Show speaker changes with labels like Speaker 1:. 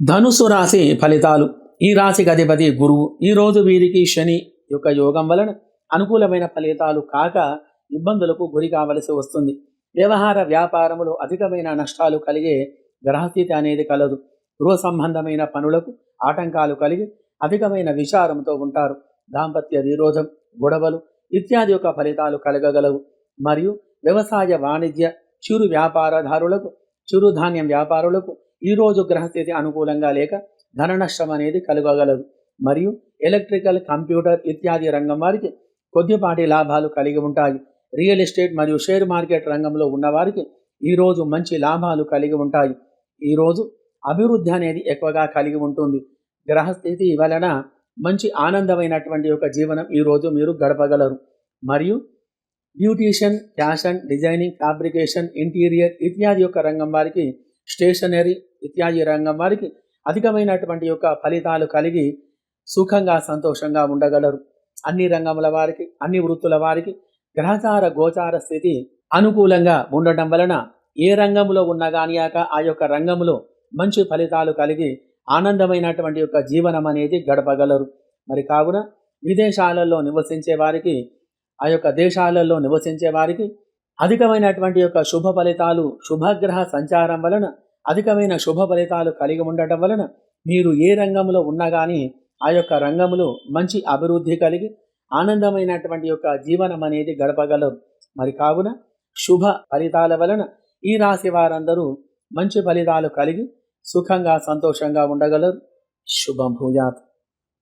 Speaker 1: ధనుసు రాశి ఫలితాలు. ఈ రాశికి అధిపతి గురువు. ఈ రోజు వీరికి శని యొక్క యోగం వలన అనుకూలమైన ఫలితాలు కాక ఇబ్బందులకు గురి కావలసి వస్తుంది. వ్యవహార వ్యాపారములు అధికమైన నష్టాలు కలిగే గ్రహస్థితి అనేది కలదు. గృహ సంబంధమైన పనులకు ఆటంకాలు కలిగి అధికమైన విచారంతో ఉంటారు. దాంపత్య విరోధం గొడవలు ఇత్యాది యొక్క ఫలితాలు కలగగలవు. మరియు వ్యవసాయ వాణిజ్య చిరు వ్యాపారదారులకు చిరుధాన్యం వ్యాపారులకు ఈ రోజు గ్రహస్థితి అనుకూలంగా లేక ధన నష్టం అనేది కలగగలదు. మరియు ఎలక్ట్రికల్ కంప్యూటర్ ఇత్యాది రంగం వారికి కొద్దిపాటి లాభాలు కలిగి ఉంటాయి. రియల్ ఎస్టేట్ మరియు షేర్ మార్కెట్ రంగంలో ఉన్నవారికి ఈరోజు మంచి లాభాలు కలిగి ఉంటాయి. ఈరోజు అభివృద్ధి అనేది ఎక్కువగా కలిగి ఉంటుంది. గ్రహస్థితి వలన మంచి ఆనందమైనటువంటి ఒక జీవనం ఈరోజు మీరు గడపగలరు. మరియు beautician fashion designing fabrication interior ఇత్యాది యొక్క రంగం వారికి స్టేషనరీ ఇత్యాది రంగం వారికి అధికమైనటువంటి యొక్క ఫలితాలు కలిగి సుఖంగా సంతోషంగా ఉండగలరు. అన్ని రంగముల వారికి అన్ని వృత్తుల వారికి గ్రహచార గోచార స్థితి అనుకూలంగా ఉండటం వలన ఏ రంగంలో ఉన్నా కానియాక ఆ యొక్క రంగంలో మంచి ఫలితాలు కలిగి ఆనందమైనటువంటి యొక్క జీవనం అనేది గడపగలరు. మరి కావున విదేశాలలో నివసించే వారికి ఆ యొక్క దేశాలలో నివసించే వారికి అధికమైనటువంటి యొక్క శుభ ఫలితాలు శుభగ్రహ సంచారం వలన అధికమైన శుభ ఫలితాలు కలిగి ఉండటం వలన మీరు ఏ రంగంలో ఉన్నా కానీ ఆ యొక్క రంగంలో మంచి అభివృద్ధి కలిగి ఆనందమైనటువంటి యొక్క జీవనం అనేది గడపగలరు. మరి కావున శుభ ఫలితాల వలన ఈ రాశి వారందరూ మంచి ఫలితాలు కలిగి సుఖంగా సంతోషంగా ఉండగలరు. శుభభూయాత్